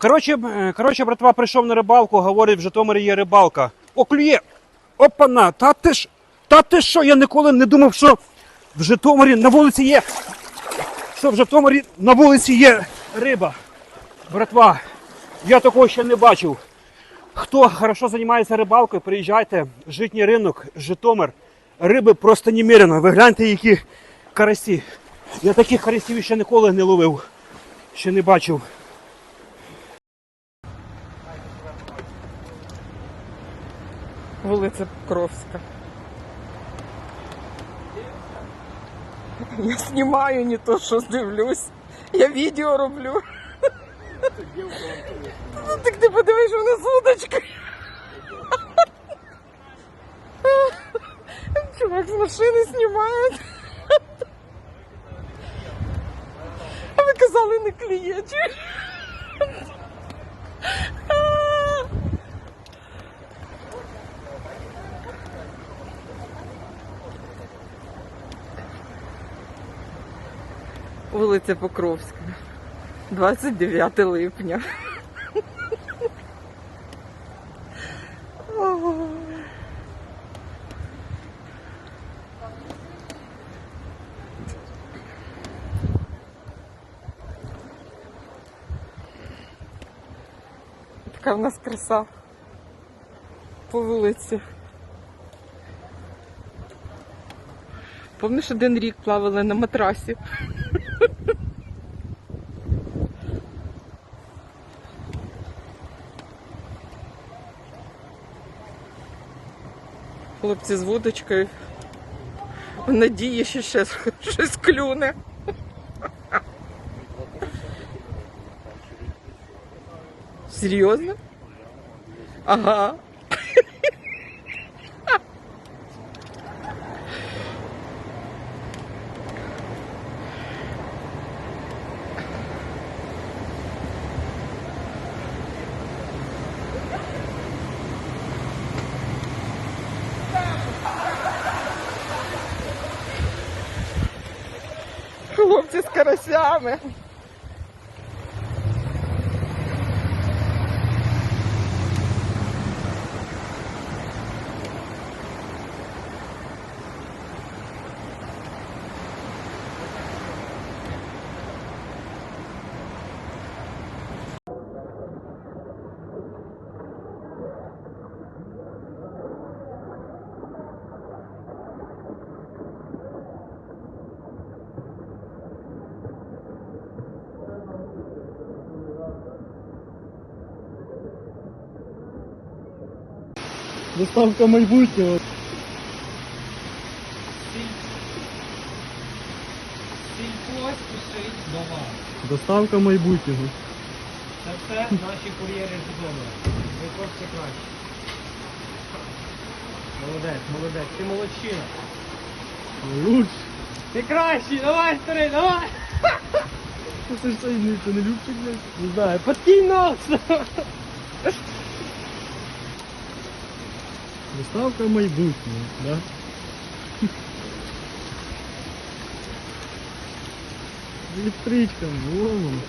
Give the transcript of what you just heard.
Коротше, е, коротше, братва прийшов на рибалку, говорить, в Житомирі є рибалка. О, клює! Опана! Та ти ж! Та ти що? Я ніколи не думав, що в Житомирі на вулиці є. Що в Житомирі на вулиці є риба. Братва, я такого ще не бачив. Хто хорошо займається рибалкою, приїжджайте, житній ринок, Житомир. Риби просто немерено. Ви гляньте, які карасі. Я таких карасів ще ніколи не ловив. Ще не бачив. Вулиця Покровська. Я знімаю не то, що дивлюсь. Я відео роблю. Ну, так ти подивись, вони з удочкою. Чувак з машини знімає. А ви казали не клієнтів. Вулиця Покровська. 29 липня. Така в нас краса по вулиці. Помниш, один рік плавали на матрасі. Хлопці з вудочкою. В надії, що ще щось клюне. Серйозно? Ага. Хлопці з карасями. Доставка майбутнього. Сільпо спішить до вас. Доставка майбутнього. Це все наші кур'єри Житомира. Ви хлопці краще. Молодець, молодець, ти молодчина. Луч. Ти кращий, давай, старий, давай! Це ж це не любчик, блядь. Не знаю, подкинь нос! Доставка майбутнє, да? Електричка, вон. он.